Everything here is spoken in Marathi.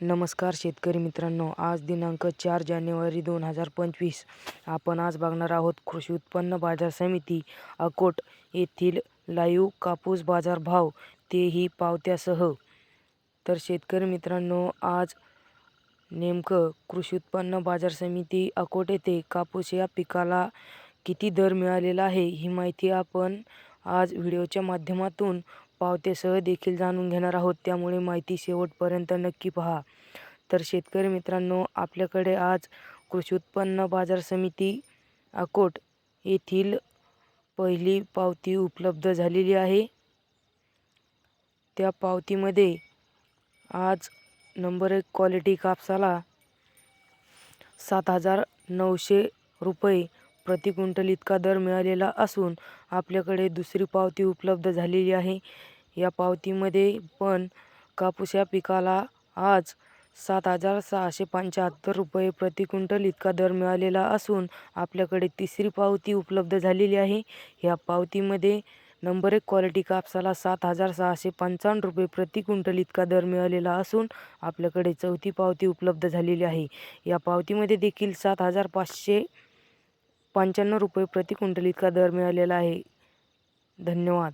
नमस्कार शेतकरी मित्रांनो आज दिनांक चार जानेवारी दोन हजार पंचवीस. आपण आज बघणार आहोत कृषी उत्पन्न बाजार समिती अकोट येथील लाईव्ह कापूस बाजार भाव तेही पावत्यासह. तर शेतकरी मित्रांनो आज नेमकं कृषी उत्पन्न बाजार समिती अकोट येथे कापूस या पिकाला किती दर मिळालेला आहे ही माहिती आपण आज व्हिडिओच्या माध्यमातून पावत्यासह देखील जाणून घेणार आहोत. त्यामुळे माहिती शेवटपर्यंत नक्की पहा. तर शेतकरी मित्रांनो आपल्याकडे आज कृषी उत्पन्न बाजार समिती अकोट येथील पहिली पावती उपलब्ध झालेली आहे. त्या पावतीमध्ये आज नंबर एक क्वालिटी कापसाला सात हजार नऊशे रुपये प्रति क्विंटल इतका दर मिळालेला असून आपल्याकडे दुसरी पावती उपलब्ध झालेली आहे. या पावतीमध्ये पण कापूस या पिकाला आज सात हजार सहाशे पंच्याहत्तर रुपये प्रति क्विंटल इतका दर मिळालेला असून आपल्याकडे तिसरी पावती उपलब्ध झालेली आहे. या पावतीमध्ये नंबर एक क्वालिटी कापसाला सात हजार सहाशे पंचावन्न रुपये प्रति क्विंटल इतका दर मिळालेला असून आपल्याकडे चौथी पावती उपलब्ध झालेली आहे. या पावतीमध्ये देखील सात हजार पाचशे पंच्याण्णव रुपये प्रति क्विंटल इतका दर मिळालेला आहे. धन्यवाद.